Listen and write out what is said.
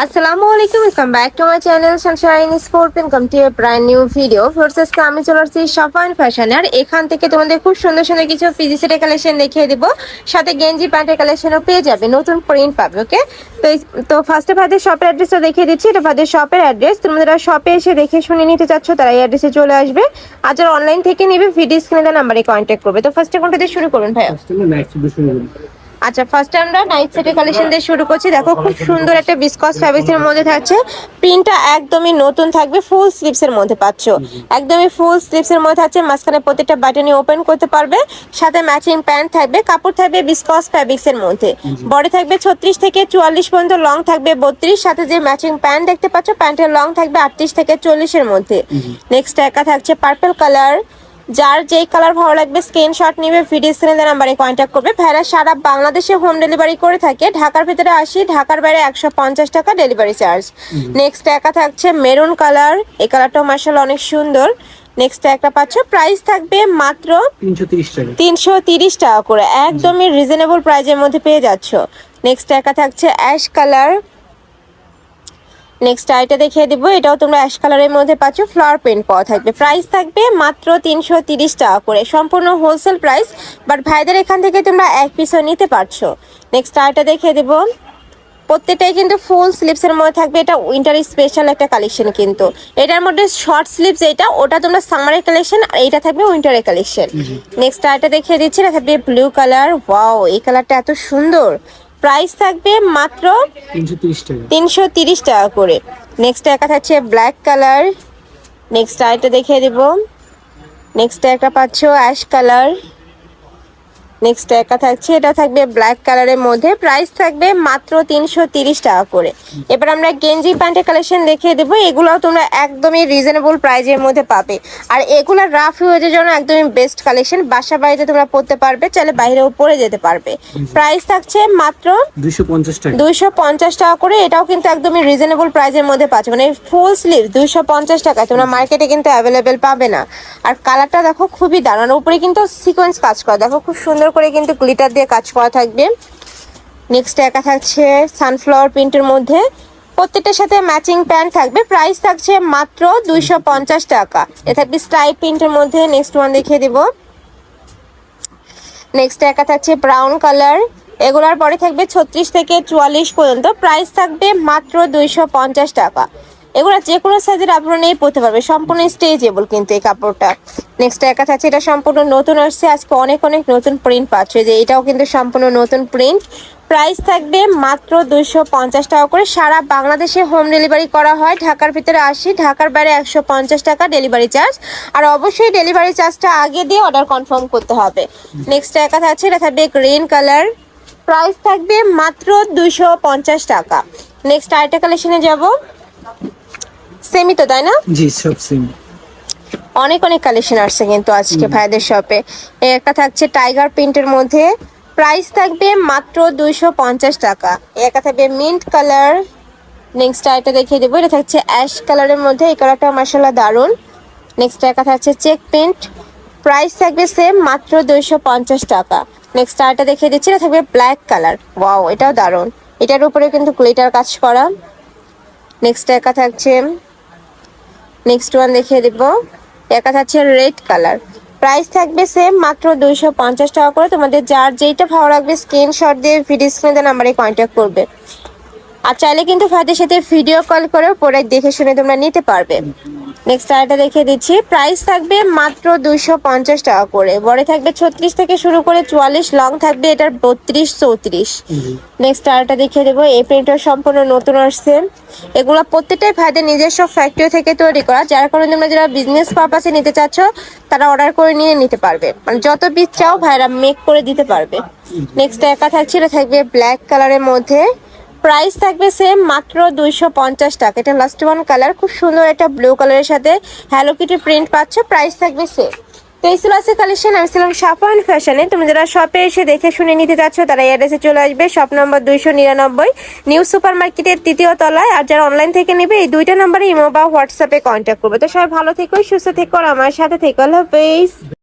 আসসালামু আলাইকুম channel new video আমি চলে ফ্যাশন আর এখান থেকে তোমাদের খুব সুন্দর সুন্দর কিছু কালেকশন দেখিয়ে সাথে গেঞ্জি পেয়ে যাবে। নতুন প্রিন্ট পাবে ওকে তো তো ফার্স্টে শপের অ্যাড্রেসটা দেখিয়ে দিচ্ছি। এটা শপের অ্যাড্রেস শপে এসে দেখে শুনে নিতে তারা এই অ্যাড্রেসে চলে আসবে। আর যারা অনলাইন থেকে নেবে ভিডিও স্ক্রিনে নাম্বারে কন্ট্যাক্ট করবে। তো ফার্স্টে কোনটা শুরু করুন ভাইয়া? আচ্ছা ফার্স্ট আমরা নাইট সেটের কালেকশন দিয়ে শুরু করছি। দেখো খুব সুন্দর একটা বিসকস ফ্যাব্রিক্সের মধ্যে থাকছে। প্রিন্টটা একদমই নতুন থাকবে ফুল স্লিভসের মধ্যে পাচ্ছ। একদমই ফুল স্লিভসের মধ্যে থাকছে মাঝখানে প্রত্যেকটা বাটনই ওপেন করতে পারবে। সাথে ম্যাচিং প্যান্ট থাকবে কাপড় থাকবে বিসকস ফ্যাব্রিক্সের মধ্যে। বডি থাকবে ছত্রিশ থেকে চুয়াল্লিশ পর্যন্ত লং থাকবে বত্রিশ। সাথে যে ম্যাচিং প্যান্ট দেখতে পাচ্ছ প্যান্টের লং থাকবে আটত্রিশ থেকে চল্লিশের মধ্যে। নেক্সট একা থাকছে পার্পল কালার যার যেই কালার ভালো লাগবে স্ক্রিনশট নিবে ভিডিও স্ক্রিনে নাম্বারে কন্ট্যাক্ট করবে। ভাইরা সারা বাংলাদেশে হোম ডেলিভারি করে থাকে। ঢাকার ভিতরে আসি ঢাকার বাইরে একশো পঞ্চাশ টাকা ডেলিভারি চার্জ নেক্সট একা থাকছে মেরুন কালার এই কালারটাও মার্শাল অনেক সুন্দর। নেক্সট একটা পাচ্ছ প্রাইস থাকবে মাত্র তিনশো তিরিশ টাকা। তিনশো তিরিশ টাকা করে। একদমই রিজনেবল প্রাইজের মধ্যে পেয়ে যাচ্ছ। নেক্সট একা থাকছে অ্যাশ কালার নেক্সট আইটা দেখিয়ে দিব এটাও তোমরা অ্যাশ কালারের মধ্যে পাচ্ছ ফ্লাওয়ার প্রিন্ট পাওয়া থাকবে। প্রাইস থাকবে মাত্র তিনশো টাকা করে সম্পূর্ণ হোলসেল প্রাইস বাট ভাইদের এখান থেকে তোমরা এক পিসও নিতে পারছ। নেক্সট আইটা দেখিয়ে দিব প্রত্যেকটাই কিন্তু ফুল স্লিপসের মধ্যে থাকবে এটা উইন্টার স্পেশাল একটা কালেকশন কিন্তু। এটার মধ্যে শর্ট স্লিপস এটা ওটা তোমরা সামারের কালেকশন আর এইটা থাকবে উইন্টারের কালেকশন নেক্সট আইটা দেখিয়ে দিচ্ছি এটা থাকবে ব্লু কালার ওয়াও এই কালারটা এত সুন্দর। প্রাইস থাকবে মাত্র তিনশো তিরিশ টাকা। করে। নেক্সট একটা থাকছে ব্ল্যাক কালার নেক্সট আরেকটা দেখিয়ে দেবো। নেক্সট একটা পাচ্ছ অ্যাশ কালার নেক্সট একা থাকছে এটা থাকবে ব্ল্যাক কালারের মধ্যে। প্রাইস থাকবে মাত্র তিনশো টাকা করে। এবার আমরা গেঞ্জি প্যান্টের কালেকশন দেখিয়ে দেবো। এগুলোও তোমরা একদমই রিজনেবল প্রাইজের মধ্যে পাবে। আর এগুলো রাফ ইউজের জন্য একদমই বেস্ট কালেকশন বাসা বাড়িতে তোমরা পড়তে পারবে চাইলে বাইরেও পরে যেতে পারবে। প্রাইস থাকছে মাত্র দুইশো পঞ্চাশ টাকা। করে। এটাও কিন্তু একদমই রিজনেবল প্রাইজের মধ্যে পাচ্ছ। মানে ফুল স্লিভ দুইশো পঞ্চাশ টাকা তোমরা মার্কেটে কিন্তু অ্যাভেলেবেল পাবে না। আর কালারটা দেখো খুবই দারুণ। উপরে কিন্তু সিকোয়েন্স কাজ করা। দেখো খুব সুন্দর করে কিন্তু গ্লিটার দিয়ে কাজ করা থাকবে। নেক্সট একা থাকছে সানফ্লাওয়ার প্রিন্টের মধ্যে। প্রত্যেকটার সাথে ম্যাচিং প্যান্ট থাকবে। প্রাইস থাকছে মাত্র দুইশো পঞ্চাশ টাকা। এ থাকবে স্টাইপ প্রিন্টের মধ্যে। নেক্সট ওয়ান দেখিয়ে দিবো। নেক্সট একা থাকছে ব্রাউন কালার এগুলার পরে থাকবে ছত্রিশ থেকে চুয়াল্লিশ পর্যন্ত। প্রাইস থাকবে মাত্র দুইশো পঞ্চাশ টাকা। এগুলো যে কোনো সাইজের আপনারা নিয়ে পরতে পারবে। সম্পূর্ণ স্টেজেবল কিন্তু এই কাপড়টা। নেক্সট একা থাকছে এটা সম্পূর্ণ নতুন আসছে। আজকে অনেক অনেক নতুন প্রিন্ট পাচ্ছে। যে এটাও কিন্তু সম্পূর্ণ নতুন প্রিন্ট প্রাইস থাকবে মাত্র দুইশো পঞ্চাশ টাকা করে। সারা বাংলাদেশে হোম ডেলিভারি করা হয়। ঢাকার ভিতরে আসি। ঢাকার বাইরে একশো পঞ্চাশ টাকা ডেলিভারি চার্জ আর অবশ্যই ডেলিভারি চার্জটা আগে দিয়ে অর্ডার কনফার্ম করতে হবে। নেক্সট একা থাকছে এটা থাকবে গ্রিন কালার প্রাইস থাকবে মাত্র দুইশো পঞ্চাশ টাকা। নেক্সট আরেকটা কালেকশনে যাব। সেমি তো তাই না? জি সব সেম অনেক অনেক কালেকশন আসছে কিন্তু আজকে ভাইদের শপে একটা থাকছে টাইগার প্রিন্টের মধ্যে। প্রাইস থাকবে মাত্র দুইশো পঞ্চাশ টাকা। একটা থাকবে মিন্ট কালার নেক্সট আরেকটা দেখিয়ে দেবো। এটা থাকছে অ্যাশ কালারের মধ্যে। এই কালারটা মাসাল্লাহ দারুণ। নেক্সট একটা থাকছে চেক প্রিন্ট প্রাইস থাকবে সেম মাত্র দুইশো পঞ্চাশ টাকা। নেক্সট আরেকটা দেখিয়ে দিচ্ছি। এটা থাকবে ব্ল্যাক কালার ওয়াও এটাও দারুণ। এটার উপরে কিন্তু গ্লিটার কাজ করা। নেক্সট একা থাকছে নেক্সট ওয়ান দেখিয়ে দিব। একা থাকছে রেড কালার প্রাইস থাকবে সেম মাত্র দুইশো পঞ্চাশ টাকা করে। তোমাদের যার যেইটা ভালো লাগবে স্ক্রিনশট দিয়ে ভিডিও স্ক্রিনে নাম্বারে কন্ট্যাক্ট করবে। আর চাইলে কিন্তু ভাইদের সাথে ভিডিও কল করেও প্রোডাক্ট দেখে শুনে তোমরা নিতে পারবে। নেক্সট আরেকটা দেখিয়ে দিচ্ছি। প্রাইস থাকবে মাত্র দুইশো পঞ্চাশ টাকা করে। বড় থাকবে ছত্রিশ থেকে শুরু করে চুয়াল্লিশ লং থাকবে এটার বত্রিশ, চৌত্রিশ। নেক্সট আরেকটা দেখিয়ে দেবো, এই প্রিন্টটা সম্পূর্ণ নতুন আসছে। এগুলো প্রত্যেকটাই ভাইদের নিজস্ব ফ্যাক্টরি থেকে তৈরি করা। যার কারণে তোমরা যারা বিজনেস পারপাসে নিতে চাচ্ছ, তারা অর্ডার করে নিয়ে নিতে পারবে। মানে যত পিস চাও, ভাইরা মেক করে দিতে পারবে। নেক্সট একা থাকছে, এটা থাকবে ব্ল্যাক কালারের মধ্যে। প্রাইস থাকবে সেম মাত্র দুইশো পঞ্চাশ টাকা। এটা লাস্ট ওয়ান কালার খুব সুন্দর একটা ব্লু কালারের সাথে হ্যালো কিটি প্রিন্ট পাচ্ছ প্রাইস থাকবে সেম তো এই ছিল আছে কালেকশন আমি ছিলাম সাফান ফ্যাশনে তুমি যারা শপে এসে দেখে শুনে নিতে চাচ্ছ, তারা অ্যাড্রেসে চলে আসবে শপ নম্বর দুইশো নিরানব্বই নিউ সুপার মার্কেটের তৃতীয় তলায়। আর যারা অনলাইন থেকে নেবে, এই দুইটা নম্বরে ইমো বা হোয়াটসঅ্যাপে কন্ট্যাক্ট করবে। তো সবাই ভালো থেকো, সুস্থ থেকো আমার সাথে থেকো। আল্লাহ